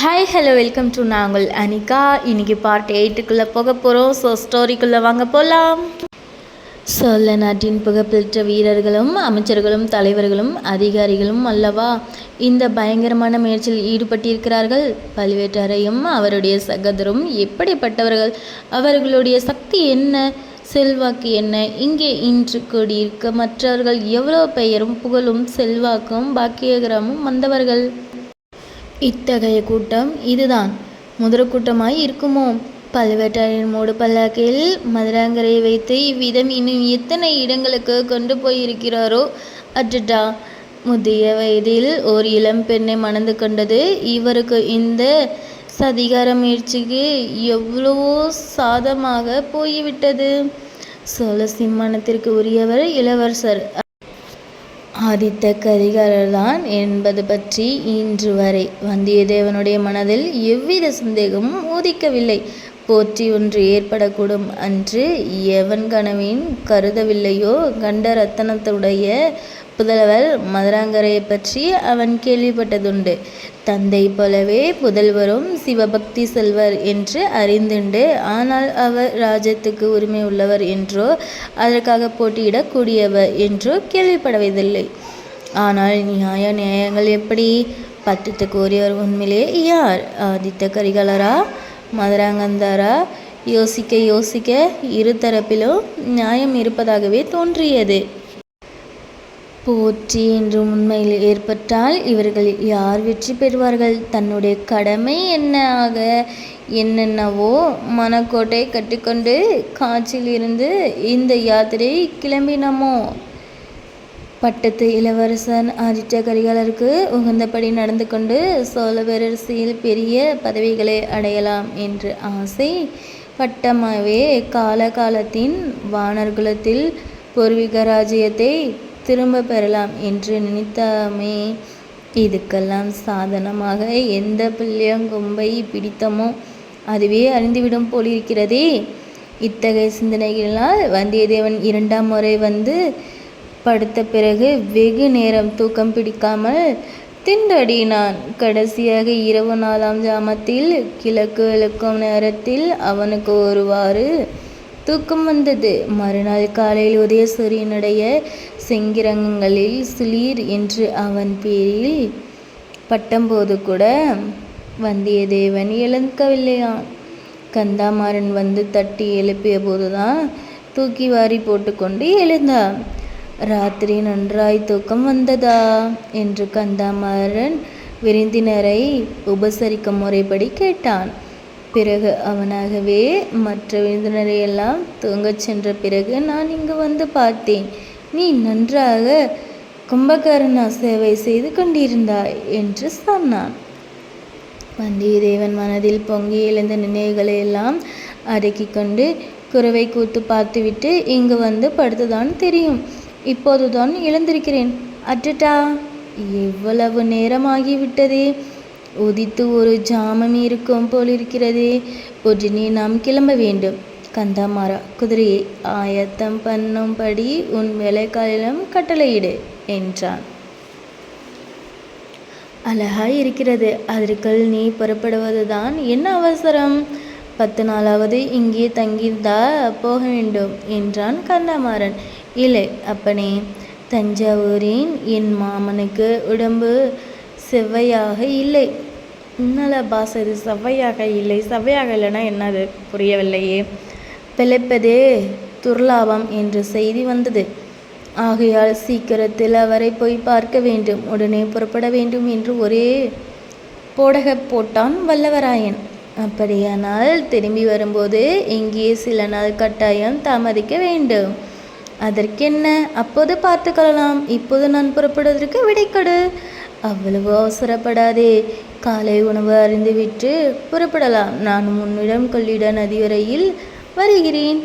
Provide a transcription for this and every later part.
Hi hello welcome to நாங்கள் அனிகா. இன்னைக்கு part எயிட்டுக்குள்ளே போக போகிறோம் ஸோ ஸ்டோரிக்குள்ளே வாங்க போகலாம் சோழ நாட்டின் புகழ்பெற்ற வீரர்களும் அமைச்சர்களும் தலைவர்களும் அதிகாரிகளும் அல்லவா இந்த பயங்கரமான முயற்சியில் ஈடுபட்டிருக்கிறார்கள். பழுவேட்டரையும் அவருடைய சகோதரும் எப்படிப்பட்டவர்கள்? அவர்களுடைய சக்தி என்ன? செல்வாக்கு என்ன? இங்கே இன்று கூடியிருக்க மற்றவர்கள் எவ்வளோ பெயரும் புகழும் செல்வாக்கும் பாக்கியகரமும் வந்தவர்கள்? இத்தகைய கூட்டம் இதுதான். முதல் கூட்டமாய் இருக்குமோ? பழுவேட்டரையர் மூடு பல்லாக்கில் மதுராங்கரையை வைத்து இவ்விதம் இன்னும் எத்தனை இடங்களுக்கு கொண்டு போயிருக்கிறாரோ? அடடா! முதிய வயதில் ஓர் இளம் பெண்ணை மணந்து கொண்டது இவருக்கு இந்த சதிகார முயற்சிக்கு எவ்வளவோ சாதமாக போய்விட்டது. சோழ சிம்மானத்திற்கு உரியவர் இளவரசர். ஆதித்த கரிகாலர்தான் என்பது பற்றி இன்று வரை வந்தியத்தேவனுடைய மனதில் எவ்வித சந்தேகமும் உதிக்கவில்லை போற்றி ஒன்று ஏற்படக்கூடும் அன்று எவன் கனவின் கருதவில்லையோ கண்ட ரத்தனத்துடைய புதல்வர் மதுராங்கரையை பற்றி அவன் கேள்விப்பட்டதுண்டு. தந்தை போலவே புதல்வரும் சிவபக்தி செல்வர் என்று அறிந்துண்டு. ஆனால் அவர் ராஜ்யத்துக்கு உரிமை உள்ளவர் என்றோ அதற்காக போட்டியிடக்கூடியவர் என்றோ கேள்விப்படவதில்லை. ஆனால் நியாய நியாயங்கள் எப்படி? பட்டத்துக்கு கோரியவர் உண்மையிலே யார்? ஆதித்த கரிகாலரா? மதுராங்கந்தாரா? யோசிக்க யோசிக்க இரு தரப்பிலும் நியாயம் இருப்பதாகவே தோன்றியது. போற்றி என்று உண்மையில் ஏற்பட்டால் இவர்கள் யார் வெற்றி பெறுவார்கள்? தன்னுடைய கடமை என்ன ஆக? என்னென்னவோ மனக்கோட்டை கட்டிக்கொண்டு காட்சியிலிருந்து இந்த யாத்திரை கிளம்பினமோ பட்டத்து இளவரசன் ஆதித்த கரிகாலருக்கு உகந்தபடி நடந்து கொண்டு சோழ பேரரசியில் பெரிய பதவிகளை அடையலாம் என்று ஆசை பட்டமாகவே காலகாலத்தின் வானர்குலத்தில் பூர்வீக ராஜ்யத்தை திரும்ப பெறலாம் என்று நினைத்தாமே. இதுக்கெல்லாம் சாதனமாக எந்த பிள்ளையங்கொம்பை பிடித்தமோ அதுவே அறிந்துவிடும் போலிருக்கிறதே. இத்தகைய சிந்தனைகளால் வந்தியத்தேவன் இரண்டாம் முறை வந்து படுத்த பிறகு வெகு நேரம் தூக்கம் பிடிக்காமல் திண்டடினான். கடைசியாக இரவு நாலாம் ஜாமத்தில் கிழக்கு விளக்கும் நேரத்தில் அவனுக்கு ஒருவாறு தூக்கம் வந்தது. மறுநாள் காலையில் உதய சூரியனுடைய சுளீர் என்று அவன் பேரில் பட்டம்போது கூட வந்தியத்தேவன் எழுக்கவில்லையாம். கந்தாமாறன் வந்து தட்டி எழுப்பிய போதுதான் தூக்கி வாரி போட்டுக்கொண்டு எழுந்தான். ராத்திரி நன்றாய் தூக்கம் வந்ததா? என்று கந்தாமாறன் விருந்தினரை உபசரிக்கும் முறைப்படி கேட்டான். பிறகு அவனாகவே மற்ற விருந்தினரையெல்லாம் தூங்கச் சென்ற பிறகு நான் இங்கு வந்து பார்த்தேன். நீ நன்றாக கும்பகர்ணா சேவை செய்து கொண்டிருந்தாய் என்று சொன்னான். வந்தியத்தேவன் மனதில் பொங்கி எழுந்த நினைவுகளை எல்லாம் அடக்கி கொண்டு குறவை கூத்து பார்த்துவிட்டு இங்கு வந்து படுத்துதான் தெரியும். இப்போதுதான் எழுந்திருக்கிறேன். அட்டட்டா எவ்வளவு நேரமாகிவிட்டதே. உதித்து ஒரு ஜாமம் இருக்கும் போலிருக்கிறதே உடனே நாம் கிளம்ப வேண்டும். கந்தாமாரா குதிரையை ஆயத்தம் பண்ணும்படி உன் வேலைக்காலிலும் கட்டளையிடு என்றான். அழகாய் இருக்கிறது. அதற்குள் நீ புறப்படுவதுதான் என்ன அவசரம்? பத்து நாளாவது இங்கே தங்கியிருந்தா போக வேண்டும் என்றான் கந்தமாறன் இல்லை அப்பனே தஞ்சாவூரின் என் மாமனுக்கு உடம்பு செவ்வையாக இல்லை. இன்னல பாசது செவ்வையாக இல்லை. செவ்வையாக இல்லைன்னா என்னது புரியவில்லையே. பிழைப்பதே துர்லாபம் என்ற செய்தி வந்தது. ஆகையால் சீக்கிரத்தில் அவரை போய் பார்க்க வேண்டும். உடனே புறப்பட வேண்டும் என்று ஒரே போடக போட்டான் வல்லவராயன். அப்படியானால் திரும்பி வரும்போது இங்கே சில நாள் கட்டாயம் தாமதிக்க வேண்டும். அதற்கென்ன? அப்போது பார்த்துக்கொள்ளலாம் இப்போது நான் புறப்படுவதற்கு விடை கொடு. அவ்வளவு அவசரப்படாதே. காலை உணவு அறிந்துவிட்டு புறப்படலாம். நான் உன்னிடம் கொள்ளிட நதிவரையில் வருகிறேன்.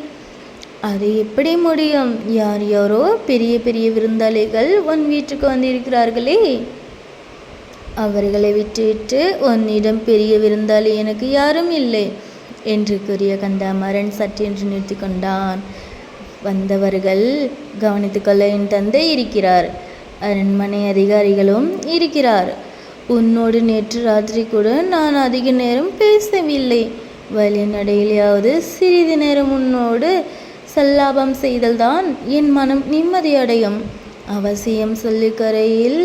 அது எப்படி முடியும்? யார் யாரோ பெரிய பெரிய விருந்தாளிகள் உன் வீட்டுக்கு வந்திருக்கிறார்களே. அவர்களை விட்டுவிட்டு உன்னிடம் பெரிய விருந்தாளி எனக்கு யாரும் இல்லை என்று கூறிய கந்தாமரன் சற்றென்று நிறுத்தி கொண்டான். வந்தவர்கள் கவனித்துக்கொள்ள என் தந்தை இருக்கிறார். அரண்மனை அதிகாரிகளும் இருக்கிறார். உன்னோடு நேற்று ராத்திரி கூட நான் அதிக நேரம் பேசவில்லை. வழிநடையிலேயாவது சிறிது நேரம் உன்னோடு சல்லாபம் செய்தல்தான் என் மனம் நிம்மதியடையும் அவசியம் சொல்லிக்கரையில்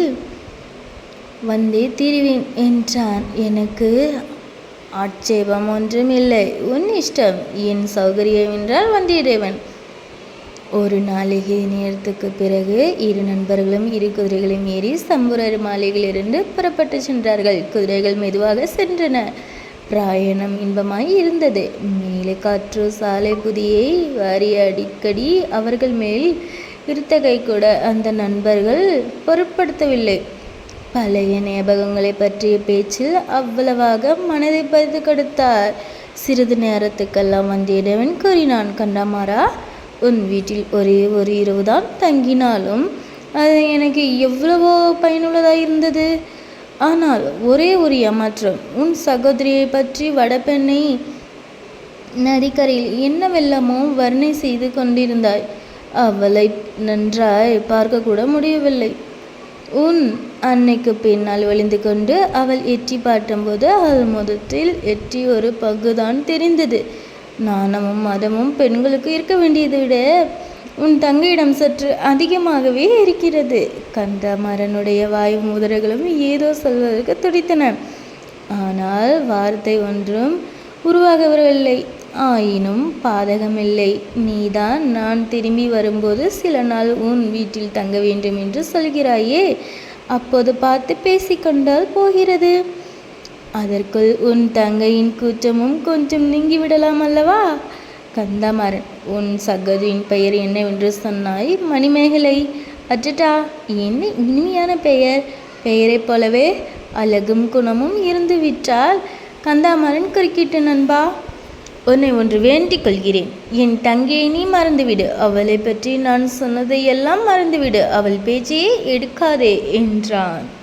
வந்தே தீருவேன் என்றான். எனக்கு ஆட்சேபம் ஒன்றும் இல்லை உன் இஷ்டம். என் சௌகரியம் என்றால் வந்தியத்தேவன். ஒரு நாளிகை நேரத்துக்கு பிறகு இரு நண்பர்களும் இரு குதிரைகளையும் ஏறி சம்புரர் மாளிகையிலிருந்து புறப்பட்டு சென்றார்கள். குதிரைகள் மெதுவாக சென்றன. பிராயணம் இன்பமாய் இருந்தது. மேலே காற்று சாலை புதியை வாரி அடிக்கடி அவர்கள் மேல் இருத்தகை கூட அந்த நண்பர்கள் பொருட்படுத்தவில்லை. பழைய ஞாபகங்களை பற்றிய பேச்சில் அவ்வளவாக மனதை பறித்து கொடுத்தார். சிறிது நேரத்துக்கெல்லாம் வந்தியத்தேவன் கூறினான் கண்டாமாரா உன் வீட்டில் ஒரே ஒரு இரவு தான் தங்கினாலும் அது எனக்கு எவ்வளவோ பயனுள்ளதாக இருந்தது. ஆனால் ஒரே ஒரு ஏமாற்றம் உன் சகோதரியை பற்றி வடபெண்ணை நதிக்கரையில் என்னவெல்லாமோ வர்ணனை செய்து கொண்டிருந்தாய். அவளை நன்றாய் பார்க்கக்கூட முடியவில்லை. உன் அன்னைக்கு பின்னால் ஒளிந்து கொண்டு அவள் எட்டி பார்த்தபோது அவள் முதத்தில் எட்டி ஒரு பகுதான் தெரிந்தது. நாணமும் மதமும் பெண்களுக்கு இருக்க வேண்டியதை விட உன் தங்கையிடம் சற்று அதிகமாகவே இருக்கிறது. கந்தமரனுடைய வாயு முதலைகளும் ஏதோ சொல்வதற்கு துடித்தன. ஆனால் வார்த்தை ஒன்றும் உருவாகவில்லை. ஆயினும் பாதகமில்லை. நீதான் நான் திரும்பி வரும்போது சில நாள் உன் வீட்டில் தங்க வேண்டும் என்று சொல்கிறாயே. அப்போது பார்த்து பேசிக்கொண்டால் போகிறது. அதற்குள் உன் தங்கையின் கூச்சமும் கொஞ்சம் நீங்கிவிடலாம் அல்லவா? கந்தமாறன் உன் சகதியின் பெயர் என்னவென்று சொன்னாய்? மணிமேகலை. அச்சட்டா என்ன இனிமையான பெயர்? பெயரைப் போலவே அழகும் குணமும் இருந்து விட்டால் கந்தாமரன் குறுக்கிட்டு நண்பா. உன்னை ஒன்று வேண்டிக் கொள்கிறேன். என் தங்கையை நீ மறந்துவிடு. அவளை பற்றி நான் சொன்னதையெல்லாம் மறந்துவிடு. அவள் பேச்சையே எடுக்காதே என்றான்.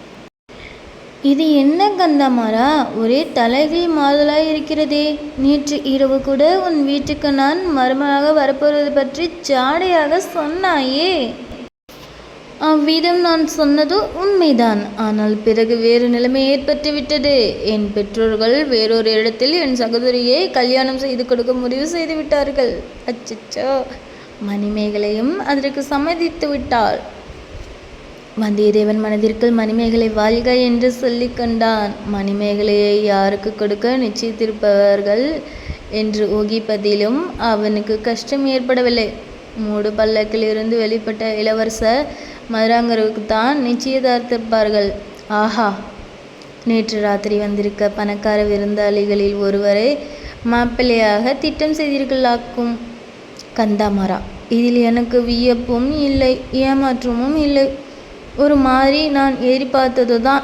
இது என்ன கந்தமாரா ஒரே தலைகீழ் மாதலாக இருக்கிறதே. நேற்று இரவு கூட உன் வீட்டுக்கு நான் மருமகளாக வரப்போவது பற்றி ஜாடையாக சொன்னாயே. அவ்விதம் நான் சொன்னது உண்மைதான். ஆனால் பிறகு வேறு நிலைமை ஏற்பட்டு விட்டது. என் பெற்றோர்கள் வேறொரு இடத்தில் என் சகோதரியை கல்யாணம் செய்து கொடுக்க முடிவு செய்து விட்டார்கள். அச்சச்சோ. மணிமேகலையும் அதற்கு சம்மதித்து விட்டாள். வந்தியத்தேவன் மனதிற்குள் மணிமேகலை வாழ்க என்று சொல்லி கொண்டான். மணிமேகலையை யாருக்கு கொடுக்க நிச்சயித்திருப்பவர்கள்? என்று ஊகிப்பதிலும் அவனுக்கு கஷ்டம் ஏற்படவில்லை. மூடு பல்லக்கில் இருந்து வெளிப்பட்ட இளவரசர் மதுராங்கருக்கு தான் நிச்சயதார்த்திருப்பார்கள். ஆஹா! நேற்று ராத்திரி வந்திருக்க பணக்கார விருந்தாளிகளில் ஒருவரை மாப்பிள்ளையாக திட்டம் செய்தீர்களாக்கும். கந்தாமரா இதில் எனக்கு வியப்பும் இல்லை ஏமாற்றமும் இல்லை. ஒரு மாதிரி நான் எதிர்பார்த்தது தான்.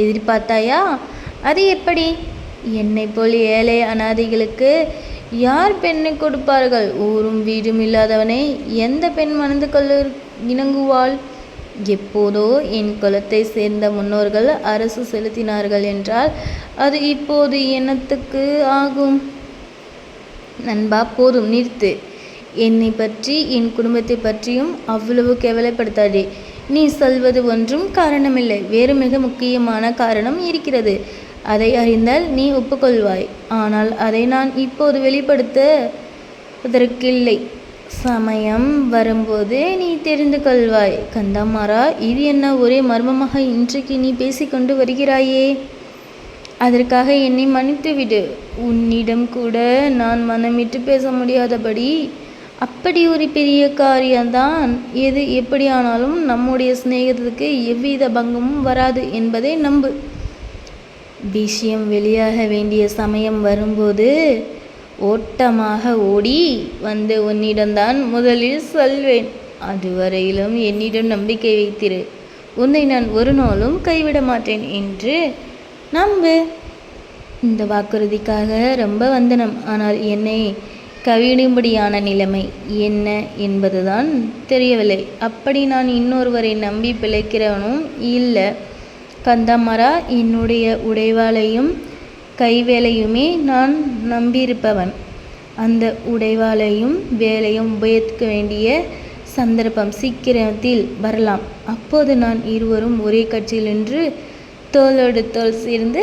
எதிர்பார்த்தாயா அது எப்படி? என்னை போல் ஏழை அனாதைகளுக்கு யார் பெண்ணை கொடுப்பார்கள்? ஊரும் வீடும் இல்லாதவனை எந்த பெண் மணந்து கொள்ள இணங்குவாள்? எப்போதோ என் குலத்தை சேர்ந்த முன்னோர்கள் அரசு செலுத்தினார்கள் என்றால் அது இப்போது என்னத்துக்கு ஆகும்? நண்பா போதும் நிறுத்து. என்னை பற்றி என் குடும்பத்தை பற்றியும் அவ்வளவு கேவலப்படுத்தாதே. நீ சொல்வது ஒன்றும் காரணமில்லை. வேறு மிக முக்கியமான காரணம் இருக்கிறது. அதை அறிந்தால் நீ ஒப்புக்கொள்வாய். ஆனால் அதை நான் இப்போது வெளிப்படுத்துவதற்கில்லை. சமயம் வரும்போது நீ தெரிந்து கொள்வாய். கந்தமாரா இது என்ன ஒரே மர்மமாக இன்றைக்கு நீ பேசிக்கொண்டு வருகிறாயே? அதற்காக என்னை மன்னித்துவிடு. உன்னிடம் கூட நான் மனமிட்டு பேச முடியாதபடி அப்படி ஒரு பெரிய காரியம்தான். எது எப்படியானாலும் நம்முடைய சிநேகத்துக்கு எவ்வித பங்கமும் வராது என்பதை நம்பு. விஷயம் வெளியாக வேண்டிய சமயம் வரும்போது ஓட்டமாக ஓடி வந்து உன்னிடம்தான் முதலில் சொல்வேன். அதுவரையிலும் என்னிடம் நம்பிக்கை வைத்திரு. உன்னை நான் ஒரு நாளும் கைவிட மாட்டேன் என்று நம்பு. இந்த வாக்குறுதிக்காக ரொம்ப வந்தனம். ஆனால் என்னை கவிடும்படியான நிலைமை என்ன என்பதுதான் தெரியவில்லை. அப்படி நான் இன்னொருவரை நம்பி பிழைக்கிறவனும் இல்லை. கந்தமரா என்னுடைய உடைவாளையும் கைவேலையுமே நான் நம்பியிருப்பவன். அந்த உடைவாளையும் வேலையும் உபயோகிக்க வேண்டிய சந்தர்ப்பம் சீக்கிரத்தில் வரலாம். அப்போது நான் இருவரும் ஒரே கட்சியில் நின்று தோளோடு தோல் சேர்ந்து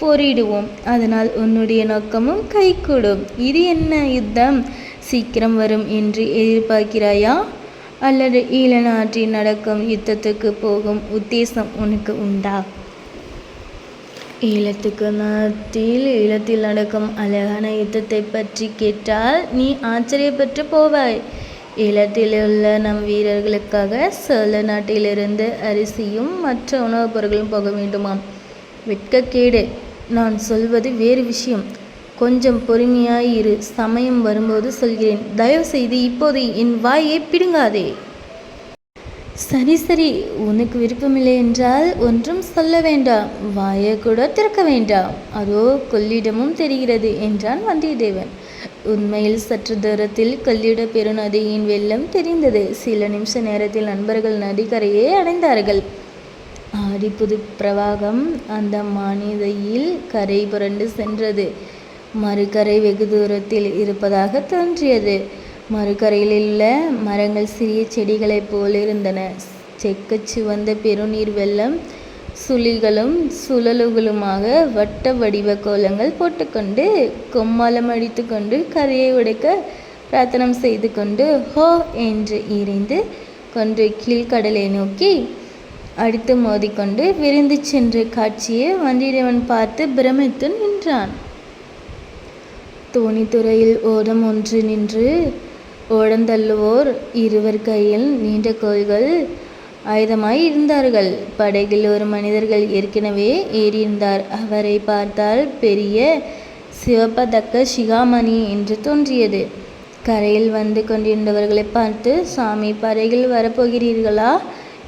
போரிடுவோம். அதனால் உன்னுடைய நோக்கமும் கைகூடும். இது என்ன யுத்தம்? சீக்கிரம் வரும் என்று எதிர்பார்க்கிறாயா? அல்லது ஈழ நாட்டில் நடக்கும் யுத்தத்துக்கு போகும் உத்தேசம் உனக்கு உண்டா? ஈழத்துக்கு நாட்டில் ஈழத்தில் நடக்கும் அழகான யுத்தத்தை பற்றி கேட்டால் நீ ஆச்சரியப்பட்டு போவாய். ஈழத்தில் உள்ள நம் வீரர்களுக்காக சோழ நாட்டிலிருந்து அரிசியும் மற்ற உணவுப் பொருட்களும் போக வேண்டுமாம். வெட்கக்கேடு நான் சொல்வது வேறு விஷயம். கொஞ்சம் பொறுமையாயிரு. சமயம் வரும்போது சொல்கிறேன். தயவு செய்து இப்போது என் வாயை பிடுங்காதே. சரி சரி. உனக்கு விருப்பமில்லை என்றால் ஒன்றும் சொல்ல வேண்டாம். வாயை கூட திறக்க வேண்டாம். அதோ கொள்ளிடமும் தெரிகிறது என்றான் வந்தியத்தேவன். உண்மையில் சற்று தூரத்தில் கொள்ளிட பெருநதியின் வெள்ளம் தெரிந்தது. சில நிமிஷ நேரத்தில் நண்பர்கள் நதிக்கரையை அடைந்தார்கள். ஆடிப்புது பிரவாகம் அந்த மாநிதையில் கரை புரண்டு சென்றது. மறுகரை வெகு தூரத்தில் இருப்பதாக தோன்றியது. மறுகரையில் உள்ள மரங்கள் சிறிய செடிகளைப் போலிருந்தன செக்க சிவந்த பெருநீர் வெள்ளம் சுழிகளும் சுழலுகளுமாக வட்ட வடிவ கோலங்கள் போட்டுக்கொண்டு கொம்மாலம் அடித்து கொண்டு கரையை உடைக்க பிரார்த்தனம் செய்து கொண்டு ஹோ! என்று இறைந்து கொண்டு கீழ்கடலை நோக்கி அடித்து மோதிக்கொண்டு விரிந்து சென்ற காட்சியை வந்தியத்தேவன் பார்த்து பிரமித்து நின்றான். தோணித்துறையில் ஓடம் ஒன்று நின்று ஓடந்தள்ளுவோர் இருவர் கையில் நீண்ட கோல்கள் ஆயுதமாய் இருந்தார்கள். படகில் ஒரு மனிதர்கள் ஏற்கனவே ஏறியிருந்தார். அவரை பார்த்தால் பெரிய சிவப்பதக்க சிகாமணி என்று தோன்றியது. கரையில் வந்து கொண்டிருந்தவர்களை பார்த்து சாமி படகில் வரப்போகிறீர்களா?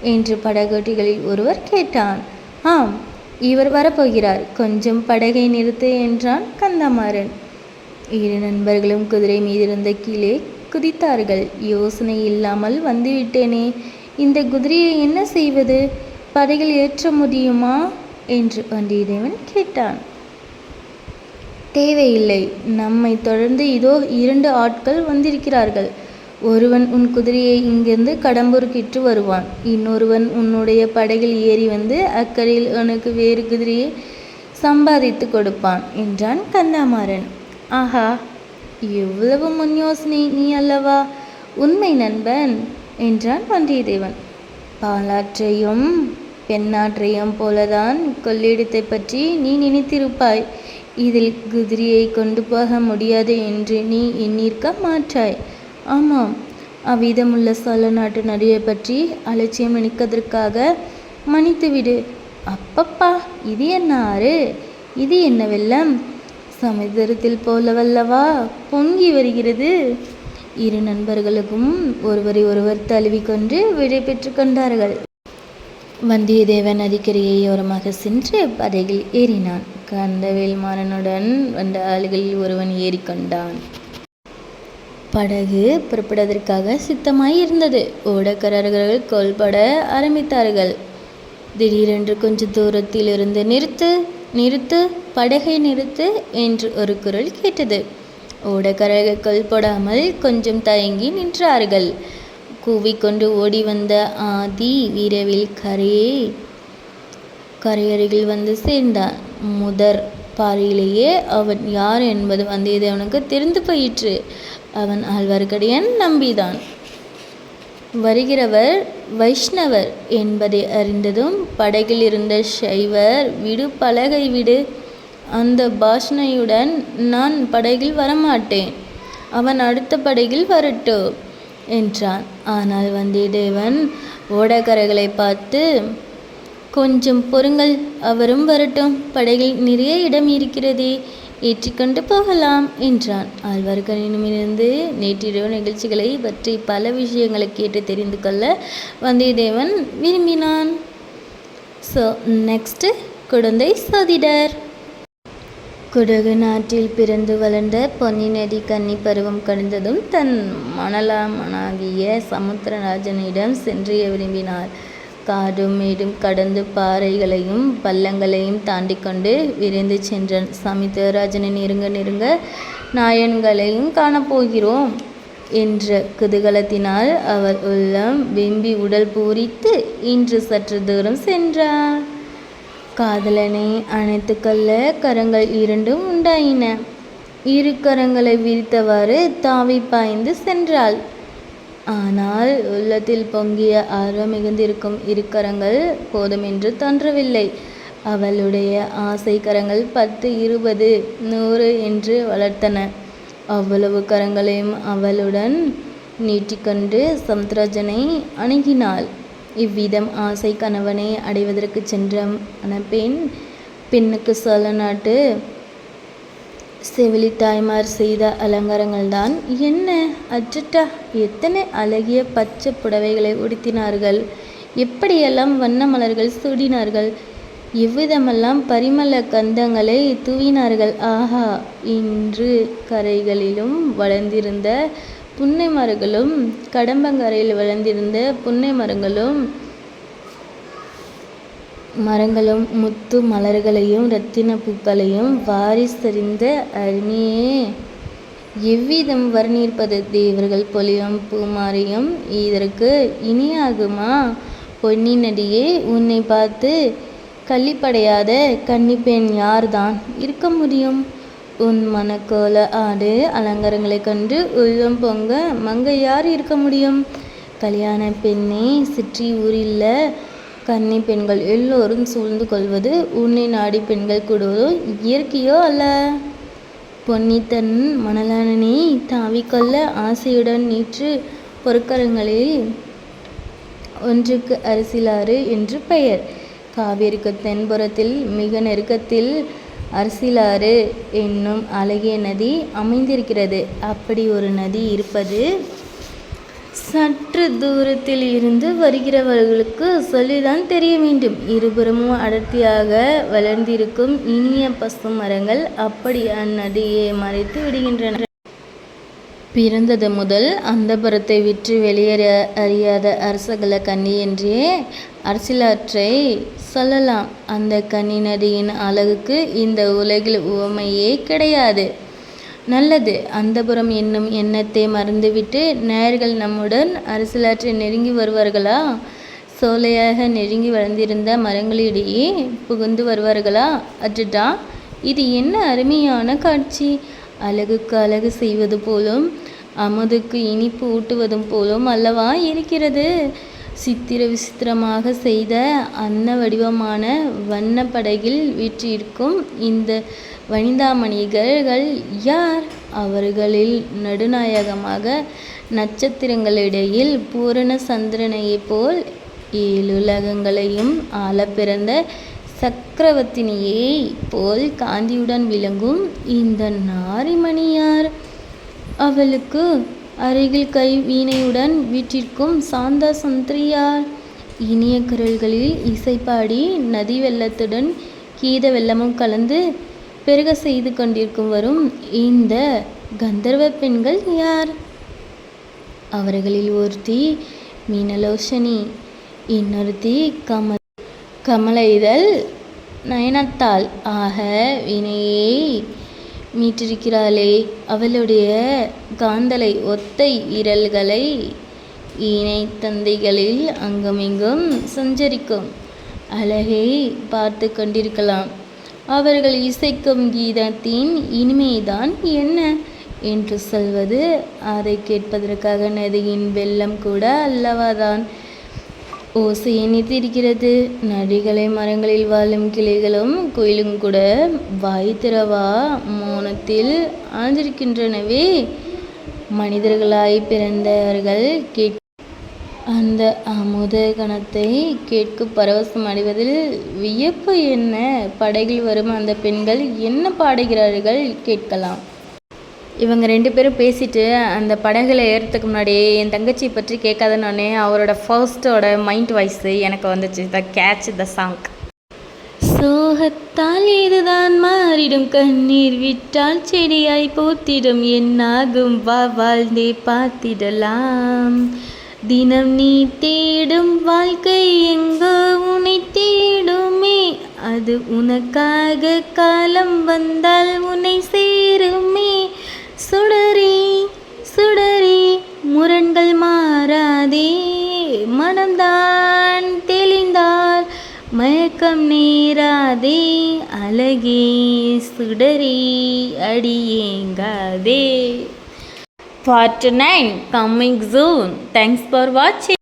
என்று படகோட்டிகளில் ஒருவர் கேட்டான். ஆம் இவர் வரப்போகிறார். கொஞ்சம் படகை நிறுத்து என்றான் கந்தமாறன். இரு நண்பர்களும் குதிரை மீதிருந்த கீழே குதித்தார்கள். யோசனை இல்லாமல் வந்துவிட்டேனே. இந்த குதிரையை என்ன செய்வது? படகில் ஏற்ற முடியுமா? என்று வந்தியத்தேவன் கேட்டான். தேவையில்லை. நம்மை தொடர்ந்து இதோ இரண்டு ஆட்கள் வந்திருக்கிறார்கள். ஒருவன் உன் குதிரையை இங்கிருந்து கடம்பூருக்கிட்டு வருவான். இன்னொருவன் உன்னுடைய படகில் ஏறி வந்து அக்கறையில் உனக்கு வேறு குதிரையை சம்பாதித்து கொடுப்பான் என்றான் கந்தாமாறன். ஆஹா! எவ்வளவு முன் யோசனை நீ அல்லவா? உண்மை நண்பன் என்றான் வந்தியத்தேவன். பாலாற்றையும் பெண்ணாற்றையும் போலதான் கொள்ளிடத்தை பற்றி நீ நினைத்திருப்பாய். இதில் குதிரையை கொண்டு போக முடியாது என்று நீ எண்ணிருக்க மாற்றாய் ஆமாம் அவ்விதமுள்ள சோழ நாட்டு நடிகை பற்றி அலட்சியம் நினைக்கதற்காக மன்னித்துவிடு. அப்பப்பா இது என்ன ஆறு? இது என்ன வெள்ளம்? சமுதிரத்தில் போலவல்லவா? பொங்கி வருகிறது. இரு நண்பர்களுக்கும் ஒருவரை ஒருவர் தழுவிக்கொண்டு விடை பெற்று கொண்டார்கள். வந்தியத்தேவன் நதிக்கரையை ஓரமாக சென்று பதையில் ஏறினான். கந்தவேல்மாறனுடன் வந்த ஆளுகளில் ஒருவன் ஏறிக்கொண்டான் படகு புறப்படுவதற்காக சித்தமாய் இருந்தது. ஓடக்காரர்கள் கொல்பட ஆரம்பித்தார்கள். திடீரென்று கொஞ்ச தூரத்தில் இருந்து நிறுத்து நிறுத்து படகை நிறுத்து என்று ஒரு குரல் கேட்டது. ஓடக்காரர்கள் போடாமல் கொஞ்சம் தயங்கி நின்றார்கள். கூவிக்கொண்டு ஓடி வந்த ஆதி வீரவில் கரையே கரையருகில் வந்து சேர்ந்தான். முதற் பாறையிலேயே அவன் யார் என்பது வந்தியத்தேவனுக்கு தெரிந்து போயிற்று. அவன் ஆழ்வார்க்கடியான் நம்பிதான். வருகிறவர் வைஷ்ணவர் என்பதை அறிந்ததும் படகில் இருந்த சைவர் விடு பலகை விடு அந்த பாஷனையுடன் நான் படகில் வரமாட்டேன். அவன் அடுத்த படகில் வரட்டும் என்றான். ஆனால் வந்தியத்தேவன் ஓடக்கரைகளை பார்த்து கொஞ்சம் பொறுங்கள் அவரும் வரட்டும். படகில் நிறைய இடம் இருக்கிறதே. ஏற்றிக்கொண்டு போகலாம் என்றான். ஆழ்வார்க்கனிடமிருந்து நேற்றிரவு நிகழ்ச்சிகளை பற்றி பல விஷயங்களை கேட்டு தெரிந்து கொள்ள வந்தியத்தேவன் விரும்பினான். ஸோ நெக்ஸ்ட்டு குழந்தை சோதிடர். குடகு நாட்டில் பிறந்து வளர்ந்த பொன்னி நதி கன்னி பருவம் கடந்ததும் தன் மணலாமனாகிய சமுத்திரராஜனிடம் சென்று விரும்பினார். காடும் மேடும் கடந்து பாறைகளையும் பள்ளங்களையும் தாண்டி கொண்டு விரைந்து சென்றான். சமுத்திரராஜனை நெருங்க நெருங்க நாயன்களையும் காணப்போகிறோம் என்ற குதூகலத்தினால் அவர் உள்ளம் வெம்பி உடல் பூரித்து இன்று சற்று தூரம் சென்றார். காதலனை அணைத்து கொள்ள கரங்கள் இரண்டும் உண்டாயின. இரு கரங்களை விரித்தவாறு தாவி பாய்ந்து சென்றாள். ஆனால் உள்ளத்தில் பொங்கிய ஆர்வம் மிகுந்திருக்கும் இருக்கரங்கள் போதுமென்று தோன்றவில்லை. அவளுடைய ஆசை கரங்கள் பத்து இருபது நூறு என்று வளர்த்தன. அவ்வளவு கரங்களையும் அவளுடன் நீட்டிக்கொண்டு சமுத்திரஜனை அணுகினாள். இவ்விதம் ஆசை கணவனை அடைவதற்கு சென்ற மணப்பெண் பெண்ணுக்கு சொல்ல நாட்டு செவிலி தாய்மார் செய்த அலங்காரங்கள்தான். என்ன? அச்சட்டா எத்தனை அழகிய பச்சை புடவைகளை உடுத்தினார்கள். எப்படியெல்லாம் வண்ண மலர்கள் சூடினார்கள். எவ்விதமெல்லாம் பரிமள கந்தங்களை தூவினார்கள். ஆஹா! இன்று கரைகளிலும் வளர்ந்திருந்த புன்னை மரங்களும் கடம்பங்கரையில் வளர்ந்திருந்த புன்னை மரங்களும் மரங்களும் முத்து மலர்களையும் இரத்தின பூக்களையும் வாரி சரிந்த அருமையே எவ்விதம் வர்ணிப்பது தேவர்கள் பொலியும் பூமாரியும் இதற்கு இனியாகுமா? பொன்னினடியே உன்னை பார்த்து கள்ளிப்படையாத கன்னிப்பெண் யார்தான் இருக்க முடியும்? உன் மனக்கோல ஆடு அலங்காரங்களை கண்டு உள்ளம் பொங்க மங்க யார் இருக்க முடியும்? கல்யாண பெண்ணே சிற்றி ஊரில் கன்னி பெண்கள் எல்லோரும் சூழ்ந்து கொள்வது உன்னை நாடி பெண்கள் கூடுவதோ இயற்கையோ அல்ல. பொன்னி தன் மணலானனை தாவிக்கொள்ள ஆசையுடன் நீற்று பொற்கரங்களில் ஒன்றுக்கு அரசிலாறு என்று பெயர். காவிரிக்கு தென்புறத்தில் மிக நெருக்கத்தில் அரசிலாறு என்னும் அழகிய நதி அமைந்திருக்கிறது. அப்படி ஒரு நதி இருப்பது சற்று தூரத்தில் இருந்து வருகிறவர்களுக்கு சொல்லிதான் தெரிய வேண்டும். இருபுறமும் அடர்த்தியாக வளர்ந்திருக்கும் இனிய பசு மரங்கள் அப்படி அந்நதியை மறைத்து விடுகின்றன. பிறந்தது முதல் அந்த புறத்தை விற்று வெளியேற அறியாத அரசகல கண்ணி என்றே அரசியலாற்றை சொல்லலாம். அந்த கன்னி நதியின் அழகுக்கு இந்த உலகில் உவமையே கிடையாது. நல்லது. அந்தபுரம் என்னும் எண்ணத்தை மறந்துவிட்டு நாயர்கள் நம்முடன் அரசலாற்றை நெருங்கி வருவார்களா? சோலையாக நெருங்கி வளர்ந்திருந்த மரங்களிடையே புகுந்து வருவார்களா? அஜட்டா இது என்ன அருமையான காட்சி! அழகுக்கு அழகு செய்வது போலும் அமுதுக்கு இனிப்பு ஊட்டுவதும் போலும் அல்லவா இருக்கிறது? சித்திர விசித்திரமாக செய்த அன்ன வடிவமான வண்ணப்படகில் வீற்றிருக்கும் இந்த வனிதாமணிகர்கள் யார்? அவர்களில் நடுநாயகமாக நட்சத்திரங்களிடையில் பூரண சந்திரனையைப் போல் ஏழுலகங்களையும் ஆள பிறந்த சக்கரவர்த்தினியை போல் காந்தியுடன் விளங்கும் இந்த நாரிமணி யார்? அவளுக்கு அருகில் கை வீணையுடன் வீற்றிருக்கும் சாந்தா சந்திரியார். இனிய குரல்களில் இசைப்பாடி நதி வெள்ளத்துடன் கீத வெள்ளமும் கலந்து பெருக செய்து கொண்டிருக்கும் வரும் இந்த கந்தர்வ பெண்கள் யார்? அவர்களில் ஒருத்தி மீனலோஷனி இன்னொருத்தி கம கமலைதல் இதழ் நயனத்தாள் ஆக வினையை மீட்டிருக்கிறாளே அவளுடைய காந்தலை ஒத்தை விரல்களை இணை தந்தைகளில் அங்குமிங்கும் சஞ்சரிக்கும். அழகை பார்த்து கொண்டிருக்கலாம். அவர்கள் இசைக்கும் கீதத்தின் இனிமைதான் என்ன என்று சொல்வது அதை கேட்பதற்காக நதியின் வெள்ளம் கூட அல்லவாதான். ஓசையை நிறுத்தியிருக்கிறது நடிகளை மரங்களில் வாழும் கிளைகளும் கோயிலும் கூட வாய் திறவா மோனத்தில் ஆழ்ந்திருக்கின்றனவே மனிதர்களாய் பிறந்தவர்கள் கேட் அந்த அமுத கணத்தை கேட்க பரவசம் அடைவதில் வியப்பு என்ன? படகில் வரும் அந்த பெண்கள் என்ன பாடுகிறார்கள்? கேட்கலாம். இவங்க ரெண்டு பேரும் பேசிட்டு அந்த படகுல ஏறத்துக்கு முன்னாடி என் தங்கச்சி பற்றி கேட்காதனோடனே அவரோட ஃபர்ஸ்டோட மைண்ட் வாய்ஸ் எனக்கு வந்துச்சு. த கேட்ச் த சாங் சோகத்தால் இதுதான் மாறிடும்? கண்ணீர் விட்டால் செடியாய் போத்திடும். என்னாகும்? வா வாழ்ந்தே பார்த்திடலாம். தினம் நீ தேடும் வாழ்க்கை எங்கோ உன்னை தேடுமே. அது உனக்காக காலம் வந்தால் உன்னை சேருமே. சுடரி சுடரி முரண்கள் மாறாதே. மனம்தான் தெளிந்தால் மயக்கம் நேராதே. அழகே சுடரே அடியேங்காதே. Part nine coming June thanks for வாட்சிங்